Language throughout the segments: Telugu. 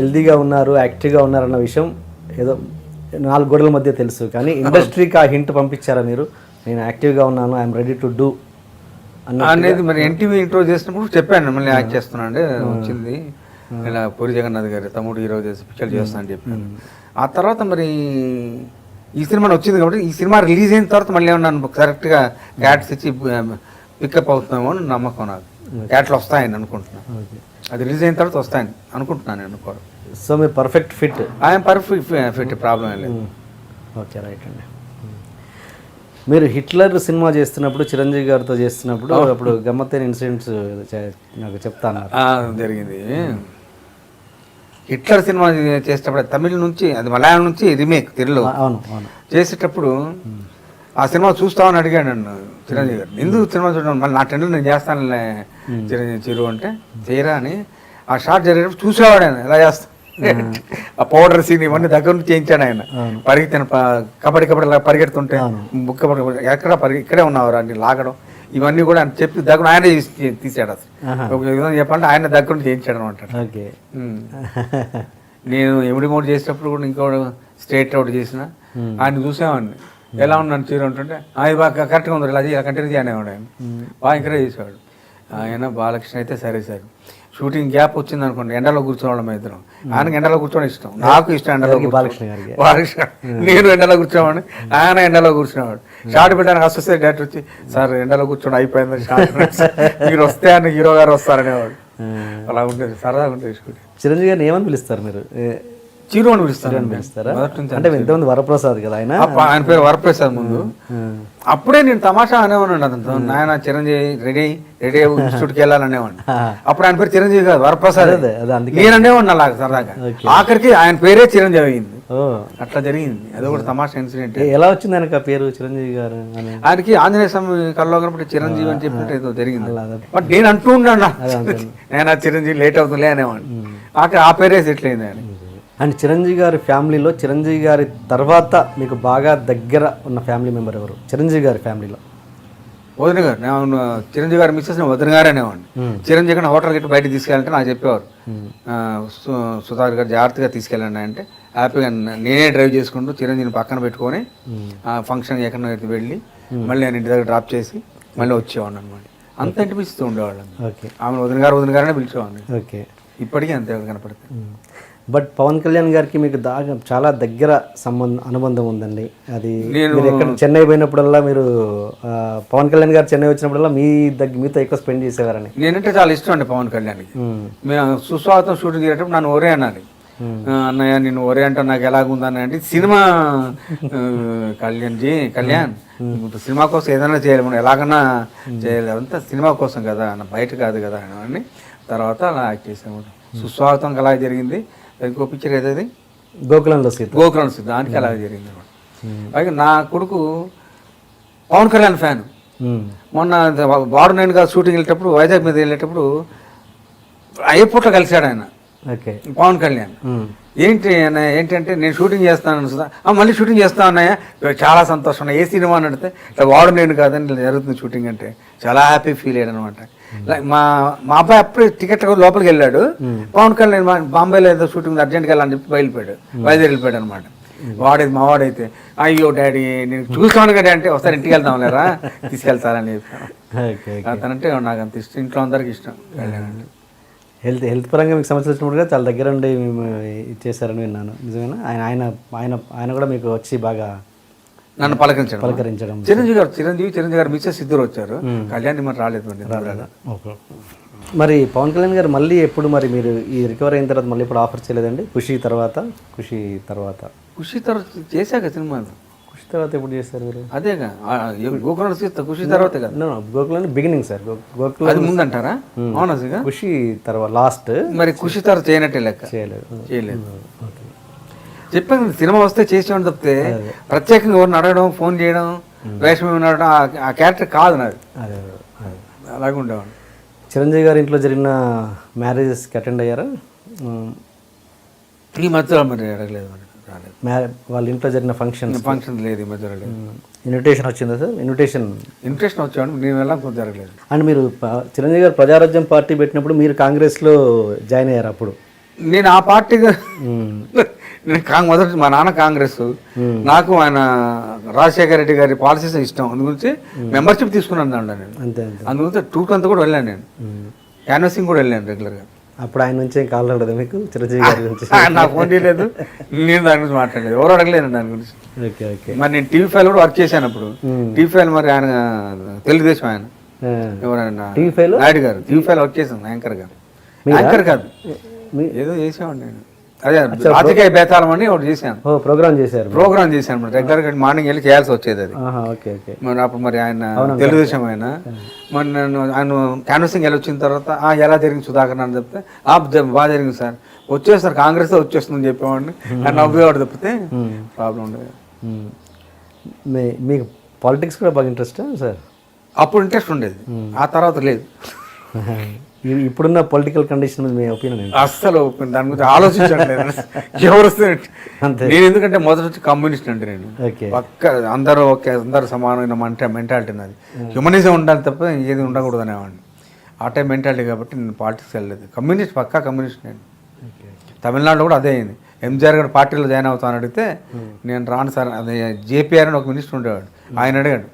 హెల్తీగా ఉన్నారు యాక్టివ్గా ఉన్నారు అన్న విషయం ఏదో నాలుగు గోడల మధ్య తెలుసు. కానీ ఇండస్ట్రీకి ఆ హింట్ పంపించారా మీరు? నేను యాక్టివ్గా ఉన్నాను ఐఎమ్ రెడీ టు డూ అనేది మరి ఎన్టీవీ ఇంట్రో చేసినప్పుడు చెప్పాను మళ్ళీ యాక్ట్ చేస్తున్నాండి వచ్చింది. ఇలా పూరి జగన్నాథ్ గారి తమ్ముడు హీరో చేసి పిక్చర్ చేస్తాను అని చెప్పాను ఆ తర్వాత మరి ఈ సినిమా వచ్చింది కాబట్టి ఈ సినిమా రిలీజ్ అయిన తర్వాత మళ్ళీ ఏమన్నా కరెక్ట్గా క్యాట్స్ ఇచ్చి పికప్ అవుతున్నామో అని నమ్మకం నాకు. క్యాట్లు వస్తాయని అనుకుంటున్నాను అది రిలీజ్ అయిన తర్వాత వస్తాయని అనుకుంటున్నాను నేను అనుకోవడం సో మీరు perfect fit I'm perfect fit problem లేదు. ఓకే రైట్ అండి. మీరు హిట్లర్ సినిమా చేస్తున్నప్పుడు చిరంజీవి గారితో చేస్తున్నప్పుడు అప్పుడు గమ్మత్తైన ఇన్సిడెంట్స్ నాకు చెప్తా అన్నారు. ఆ, జరిగింది. హిట్లర్ సినిమా చేసేటప్పుడు తమిళ నుంచి అది మలయాళం నుంచి రీమేక్ తెలుగులో అవును అవును. చేసేటప్పుడు ఆ సినిమా చూస్తామని అడిగాడు నన్ను చిరంజీవి గారు. ఎందుకు సినిమా చూడడం? మళ్ళీ నా టెండర్ నేను చేస్తానులే చిరంజీవి చిరు అంటే. చేయరా అని. ఆ షార్ట్ జరిగేటప్పుడు చూసేవాడు ఆయన ఎలా చేస్తా. ఆ పౌడర్ సీన్ ఇవన్నీ దగ్గర నుంచి చేయించాడు ఆయన. పరిగెత్తాను కబడ్డీ కబడ్డీ పరిగెడుతుంటే బుక్క పడి ఎక్కడ పరిగె ఇక్కడే ఉన్నవారు అన్ని లాగడం. ఇవన్నీ కూడా ఆయన చెప్పి దగ్గర ఆయన తీసి- తీసాడు అసలు. ఒక విధంగా చెప్పాలంటే ఆయన దగ్గర నుంచి చేయించాడు అనమాట. నేను ఎమిడి మోడ్ చేసేటప్పుడు కూడా ఇంకో స్ట్రేట్ అవుట్ చేసిన ఆయన చూసేవాడిని. ఎలా ఉన్నాను చీర ఉంటుంటే ఆయన బాగా కరెక్ట్గా ఉంది ఇలా ఇలా కంటిన్యూ చేయనేవాడు ఆయన బాగా ఎంకరేజ్ చేసేవాడు. ఆయన బాలకృష్ణ అయితే సరే సార్. షూటింగ్ గ్యాప్ వచ్చింది అనుకోండి ఎండలో కూర్చోవడం మా ఇద్దరం. ఆయనకి ఎండలో కూర్చోవడం ఇష్టం. నాకు ఇష్టం ఎండలో? కూర్చోవడం. బాలకృష్ణ గారికి? బాలకృష్ణ నేను ఎండలో కూర్చోవాడిని. ఆయన ఎండలో కూర్చునేవాడు. షార్ట్ పెట్టడానికి వస్తే డైరెక్టర్ వచ్చి సార్ ఎండలో కూర్చోండి అయిపోయింది షార్ట్ మీరు వస్తే అని హీరో గారు వస్తారనేవాడు. అలా ఉండేది సరదాగా షూటింగ్ చిరంజీవి గారిని ఏమని పిలుస్తారు మీరు? చిరు అని పిలుస్తారా నుంచి అంటే ఇంతమంది వరప్రసాద్ కదా ఆయన? ఆయన పేరు వరప్రసాద్ ముందు. అప్పుడే నేను తమాషా అనేవాడిని అతనితో. నాయన చిరంజీవి రెడీ రెడీ ఇన్స్టిట్యూట్కి వెళ్ళాలనేవాడిని అప్పుడు ఆయన పేరు చిరంజీవి కాదు వరప్రసాద్. నేను అనేవాడిని అలాగ సరదాగా. ఆఖరికి ఆయన పేరే చిరంజీవి అయింది. అట్లా జరిగింది. అది కూడా తమాషా ఇన్సిడెంట్. ఎలా వచ్చింది ఆయనకు ఆ పేరు చిరంజీవి గారు ఆయనకి ఆంజనేయ స్వామి కల్లో కనపడి చిరంజీవి అని చెప్పినట్టు ఏదో జరిగింది. బట్ నేను అంటూ ఉన్నాను నేను చిరంజీవి లేట్ అవుతుందిలే అనేవాడిని. ఆఖరి ఆ పేరే సెటిల్ అయింది ఆయన అండ్ చిరంజీవి గారి ఫ్యామిలీలో చిరంజీవి గారి తర్వాత మీకు బాగా దగ్గర ఉన్న ఫ్యామిలీ మెంబర్ ఎవరు? చిరంజీవి గారి ఫ్యామిలీలో. వదిన గారు నేను చిరంజీవి గారు మిస్సెస్ వదిన గారు అనేవాడిని. చిరంజీవి గారిని హోటల్ గిట్ట బయటకు తీసుకెళ్ళాలంటే నాకు చెప్పేవారు. సుధాకర్ గారు జాగ్రత్తగా తీసుకెళ్ళండి అంటే హ్యాపీగా నేనే డ్రైవ్ చేసుకుంటూ చిరంజీవిని పక్కన పెట్టుకొని ఆ ఫంక్షన్ ఎక్కడికి వెళ్ళి మళ్ళీ నేను ఇంటి దగ్గర డ్రాప్ చేసి మళ్ళీ వచ్చేవాడిని అనమాట అంత ఇంటిపిస్తూ ఉండేవాళ్ళం. ఓకే. ఆమె వదిన గారు వదిన గారనే పిలిచేవాడిని. ఓకే. ఇప్పటికీ అంతే కనపడుతుంది. బట్ పవన్ కళ్యాణ్ గారికి మీకు దాగా చాలా దగ్గర సంబంధం అనుబంధం ఉందండి. అది మీరు ఎక్కడ చెన్నై పోయినప్పుడల్లా మీరు పవన్ కళ్యాణ్ గారు చెన్నై వచ్చినప్పుడల్లా మీ దగ్గర మీతో ఎక్కువ స్పెండ్ చేసేవారని నేనంటే చాలా ఇష్టం అండి పవన్ కళ్యాణ్కి. ఉమ్. మేము సుస్వాగతం షూటింగ్ చేసేటప్పుడు నన్ను ఒరే అనాలి ఆ, అన్నయ్య నేను ఒరే అంటే నాకు ఎలాగుందని అంటే సినిమా ఆ, కళ్యాణ్ జీ కళ్యాణ్ ఇప్పుడు సినిమా కోసం ఏదైనా చేయాలి మనం ఎలాగన్నా చేయాలి అంతా సినిమా కోసం కదా అన్న బయట కాదు కదా అని. తర్వాత అలా యాక్ట్ చేసాము సుస్వాగతం అలా జరిగింది. ఇంకో పిక్చర్ ఏదది గోకులంలో సీత. గోకులం దానికి అలా జరిగింది అనమాట పైగా నా కొడుకు పవన్ కళ్యాణ్ ఫ్యాన్. ఉమ్. మొన్న బాడు నేను కాదు షూటింగ్ వెళ్ళేటప్పుడు వైజాగ్ మీద వెళ్ళేటప్పుడు ఎయిర్పోర్ట్లో కలిశాడు ఆయన. పవన్ కళ్యాణ్. ఏంటి ఏంటంటే నేను షూటింగ్ చేస్తాను సుధా "ఆ, మళ్ళీ షూటింగ్ చేస్తా అన్నయ్య. చాలా సంతోషం ఏ సినిమా అని అడిగితే "ఇట్లా వాడు నేను కాదని జరుగుతుంది షూటింగ్ అంటే. చాలా హ్యాపీ ఫీల్ అయ్యాడు అనమాట మా. మా అబ్బాయి అప్పుడే టికెట్ లోపలికి వెళ్ళాడు. పవన్ కళ్యాణ్ మా బాంబేలో ఏదో షూటింగ్ అర్జెంట్గా వెళ్ళాలని చెప్పి బయలుపోయాడు బయలుదేరి వెళ్ళిపోయాడు అనమాట వాడేది మా వాడైతే అయ్యో డాడీ నేను చూస్తాను కదా అంటే ఒకసారి ఇంటికి వెళ్తాం లేరా? తీసుకెళ్తారని చెప్పాను అతనంటే నాకు అంత ఇష్టం ఇంట్లో అందరికి ఇష్టం. హెల్త్ హెల్త్ పరంగా మీకు సమస్యలు వచ్చినప్పుడు కూడా చాలా దగ్గర ఉండి మేము ఇచ్చేసారని విన్నాను. నిజమేనా? ఆయన ఆయన ఆయన ఆయన కూడా మీకు వచ్చి బాగా నన్ను పలకరించడం. పలకరించడం చిరంజీవి గారు చిరంజీవి చిరంజీవి గారు మిస్సెస్ ఇద్దరు వచ్చారు. కళ్యాణ్ మరి రాలేదు రాలేదు. ఓకే. మరి పవన్ కళ్యాణ్ గారు మళ్ళీ ఎప్పుడు మరి మీరు ఈ రికవర్ అయిన తర్వాత మళ్ళీ ఇప్పుడు ఆఫర్ చేయలేదండి? ఖుషి తర్వాత ఖుషి తర్వాత. ఖుషి తర్వాత చేశాక సినిమా తర్వాత ఎప్పుడు చేశారు మీరు? అదేగా. గోకులం సీత ఖుషి తర్వాతే కదా. Gokulam beginning sir. గోకులం అది ముందంటారా? అవునా సిగా ఖుషి తర్వాత లాస్ట్ మరి ఖుషి తర్వాత చేయనట్టే లెక్క? చేయలేదు. చేయలేదు. ఓకే చెప్పాను సినిమా వస్తే చేసేవాడిని తప్పితే ప్రత్యేకంగా ఎవరిని అడగడం ఫోన్ చేయడం వేషం ఏమైనా అడగడం ఆ- క్యారెక్టర్ కాదు నాది. అలాగే ఉండేవాడు చిరంజీవి గారి ఇంట్లో జరిగిన మ్యారేజెస్కి అటెండ్ అయ్యారా? ఈ మధ్యలో మరి అడగలేదు మరి. వాళ్ళ ఇంట్లో జరిగిన ఫంక్షన్ ఫంక్షన్ లేదు ఈ మధ్యలో లేదు ఇన్విటేషన్ వచ్చిందా సార్? ఇన్విటేషన్ ఇంట్రెస్ట్ వచ్చాడు నేను వెళ్ళాం జరగలేదు. అండ్ మీరు చిరంజీవి గారు ప్రజారాజ్యం పార్టీ పెట్టినప్పుడు మీరు కాంగ్రెస్లో జాయిన్ అయ్యారు అప్పుడు? నేను ఆ పార్టీగా మ్మ్. నేను కాంగ్ మొదటి మా నాన్న కాంగ్రెస్. నాకు ఆయన రాజశేఖర రెడ్డి గారి పాలసీస్ ఇష్టం. అందు గురించి మెంబర్షిప్ తీసుకున్నాను నేను. అంతే అంతే. అందు గురించి టూర్ అంతా కూడా వెళ్ళాను నేను. క్యాన్వసింగ్ కూడా వెళ్ళాను రెగ్యులర్గా అప్పుడు ఆయన నుంచి ఏం కాల్ రాలేదా మీకు? చిరంజీవి గారి గురించి నాకు ఫోన్ చేయలేదు. నేను దాని గురించి మాట్లాడలేదు. ఎవరు అడగలేను దాని గురించి. Okay okay. మరి నేను టీవీ ఫైల్ కూడా వర్క్ చేశాను అప్పుడు. టీవీ ఫైల్ మరి ఆయన తెలుగుదేశం ఆయన. ఎవరైనా TV file? Naidu garu. TV file work చేశాను యాంకర్ గారు? యాంకర్ కాదు. ఏదో చేసేవాడిని నేను. అదే రాజకీయ బేతాళం అని ఒకటి చేశాను. ప్రోగ్రామ్ చేశారు ప్రోగ్రామ్ చేశాను మరి. రెగ్యులర్గా మార్నింగ్ వెళ్ళి చేయాల్సి వచ్చేది అది. ఆహా ఓకే ఓకే. మరి అప్పుడు మరి ఆయన తెలుగుదేశం ఆయన. మరి నేను ఆయన క్యాన్వసింగ్ వెళ్ళి వచ్చిన తర్వాత "ఆ, ఎలా జరిగింది సుధాకర్ అని చెప్తే "ఆ, బాగా జరిగింది సార్. వచ్చేస్తారు కాంగ్రెస్ వచ్చేస్తుందని చెప్పేవాడిని. ఆయన నవ్వేవాడు తప్పితే ప్రాబ్లం ఉండదు. మీకు పాలిటిక్స్ కూడా బాగా ఇంట్రెస్ట్ సార్? అప్పుడు ఇంట్రెస్ట్ ఉండేది. ఆ తర్వాత లేదు. ఇప్పుడున్న పొలిటికల్ కండిషన్ మీద మీ ఒపీనియన్ అస్సలు. దాని గురించి ఆలోచించట్లేదు. ఎవరు వస్తే. నేను ఎందుకంటే మొదటి నుంచి కమ్యూనిస్ట్ అంటే నేను. పక్క అందరూ ఓకే అందరూ సమానమైన మంట మెంటాలిటీ నాది. హ్యూమనిజం ఉండాలి తప్ప ఏది ఉండకూడదు అనేవాడిని ఆ టైం మెంటాలిటీ కాబట్టి నేను పాలిటిక్స్ వెళ్ళలేదు. కమ్యూనిస్ట్ పక్కా కమ్యూనిస్ట్ నేను. తమిళనాడులో కూడా అదే అయింది. ఎంజీఆర్ గారు పార్టీలో జాయిన్ అవుతాను అడిగితే నేను రాను సార్ అదే జేపీఆర్ అని ఒక మినిస్టర్ ఉండేవాడు. ఆయన అడిగాడు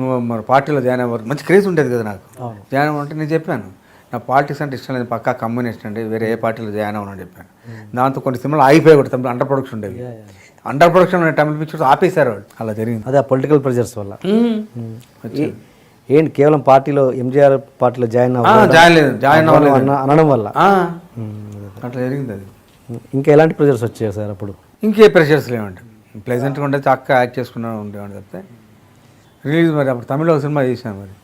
నువ్వు మరి పార్టీలో జాయిన్ అవ్వరు. మంచి క్రేజ్ ఉండేది కదా నాకు. జాయిన్ అవ్వంటే నేను చెప్పాను. నా పాలిటిక్స్ అంటే ఇష్టం లేదు పక్కా కమ్యూనిస్ట్ అండి వేరే ఏ పార్టీలో జాయిన్ అవ్వనని చెప్పాను. దాంతో కొన్ని సినిమాలు ఆగిపోయాయి కూడా తమిళ అండర్ ప్రొడక్షన్ ఉండేవి. అండర్ ప్రొడక్షన్ అనే తమిళ పిక్చర్స్ ఆపేశారు వాళ్ళు. అలా జరిగింది. అదే ఆ పొలిటికల్ ప్రెజర్స్ వల్ల. ఏ- ఏంటి కేవలం పార్టీలో ఎంజీఆర్ పార్టీలో జాయిన్ జాయిన్ లేదు జాయిన్ అవ్వలేదు అనడం వల్ల. ఆ, అట్లా జరిగింది అది. ఇంకా ఎలాంటి ప్రెజర్స్ వచ్చాయి సార్ అప్పుడు? ఇంకే ప్రెషర్స్ లేవండి. ప్లెజెంట్గా ఉంటే చక్కగా యాక్ట్ చేసుకున్నా ఉండేవాడిని చెప్తే రిలీజ్ మరి అప్పుడు తమిళ సినిమా చేశాను మరి.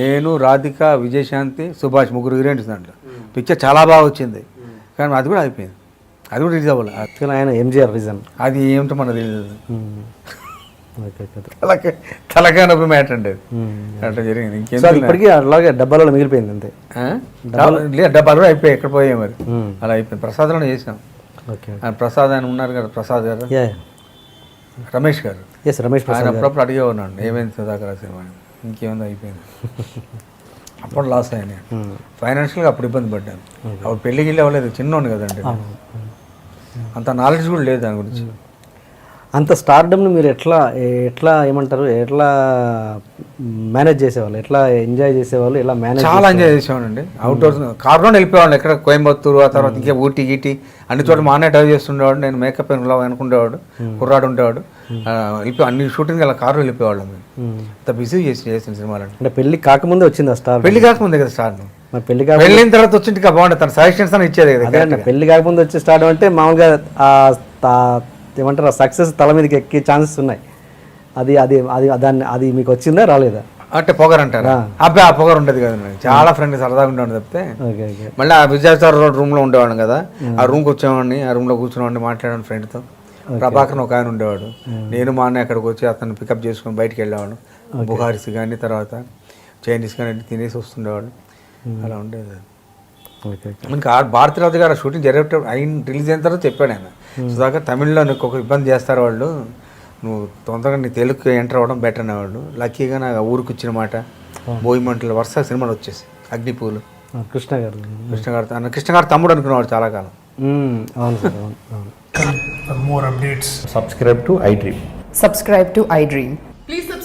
నేను రాధిక విజయశాంతి సుభాష్ ముగ్గురు హీరోయిన్స్ దాంట్లో. పిక్చర్ చాలా బాగా వచ్చింది. కానీ అది కూడా అయిపోయింది. అది కూడా రిలీజ్ అవ్వాలి. కానీ ఆయన ఎంజీఆర్ రీజన్. అది ఏమిటో మనకు తెలియదు ఓకే తలకాయ నొప్పి మ్యాటర్ అండి అట్లా జరిగింది. ఇంకేం ఇప్పటికీ అలాగే డబ్బాలలో మిగిలిపోయింది అంతే. డబ్బాలు కూడా అయిపోయాయి ఎక్కడ పోయాయి మరి. అలా అయిపోయింది. ప్రసాద్లోనే చేసాం ప్రసాద్ ఆయన ఉన్నారు కదా ప్రసాద్ గారు. రమేష్ గారు. ఎస్ రమేష్ ఆయన అప్పుడప్పుడు అడిగే ఉన్నాడు ఏమైంది సుధాకర్ సినిమా. ఇంకేముంది అయిపోయింది? అప్పుడు లాస్ అయినా ఫైనాన్షియల్గా అప్పుడు ఇబ్బంది పడ్డాను. అప్పుడు పెళ్ళికి వెళ్ళి అవ్వలేదు చిన్నోడు కదండి అంత నాలెడ్జ్ కూడా లేదు దాని గురించి. అంత స్టార్డమ్ని మీరు ఎట్లా ఎట్లా ఏమంటారు ఎట్లా మేనేజ్ చేసేవాళ్ళు ఎట్లా ఎంజాయ్ చేసేవాళ్ళు ఎలా మేనేజ్ చాలా ఎంజాయ్ చేసేవాడండి అవుట్డోర్స్ కార్ రౌండ్ వెళ్ళిపోయాడు ఎక్కడ కోయంబత్తూరు ఆ తర్వాత ఇంకా ఊటీ గీటి. అన్ని చోట్ల మానే డ్రైవ్ చేస్తుండేవాడు నేను మేకప్ అని అనుకునేవాడు కుర్రాడు ఉండేవాడు. ఆ, వెళ్ళిపోయి అన్ని షూటింగ్ అలా కారు వెళ్ళిపోయేవాళ్ళం మేము. అంత బిజీ చేసి చేసిన సినిమాలు అంటే పెళ్ళి కాకముందే వచ్చింది ఆ స్టార్ పెళ్ళి కాకముందే కదా స్టార్ పెళ్ళి వెళ్ళిన తర్వాత వచ్చింది బాగుంటుంది తన సజెషన్స్ అని ఇచ్చేది కదా పెళ్ళి కాకముందు వచ్చే స్టార్ట్ అంటే మామూలుగా ఏమంటారు సక్సెస్ తల మీదకి ఎక్కే ఛాన్సెస్ ఉన్నాయి. అది అది అది దాన్ని అది మీకు వచ్చిందా రాలేదా? అంటే పొగరు అంటారా? అబ్బాయి ఆ పొగరు ఉండేది కదా చాలా ఫ్రెండ్ సరదాగా ఉండేవాడు తప్పితే మళ్ళీ ఆ విజయసార్ రోడ్ రూమ్లో ఉండేవాడు కదా. ఆ. రూమ్కి వచ్చేవాడిని ఆ రూమ్లో కూర్చునేవాడిని మాట్లాడాను ఫ్రెండ్తో ప్రభాకర్ ఒక ఆయన ఉండేవాడు. నేను మా అన్న అక్కడికి వచ్చి అతను పికప్ చేసుకొని బయటికి వెళ్ళేవాడు బుహారీస్ కానీ తర్వాత చైనీస్ కానీ తినేసి వస్తుండేవాడు అలా ఉండేది. ఇంకా ఆ భారతీరాజు గారు షూటింగ్ జరిగేటప్పుడు అయిన రిలీజ్ అయిన తర్వాత చెప్పాడు ఆయన. సుధాకర్ తమిళ్ళో నీకు ఒక ఇబ్బంది చేస్తారు వాళ్ళు నువ్వు తొందరగా నీ తెలుగుకి ఎంటర్ అవ్వడం బెటర్ అనేవాళ్ళు లక్కీగా నాకు ఊరికి వచ్చిన మాట బోయి మంటలు వరుస సినిమాలు వచ్చేసి అగ్నిపూలు. కృష్ణ గారు. కృష్ణ గారు తన కృష్ణ గారు తమ్ముడు అనుకునేవాడు చాలా కాలం. అవును సార్ అవును అవును. For more updates, subscribe to iDream. subscribe to iDream. Please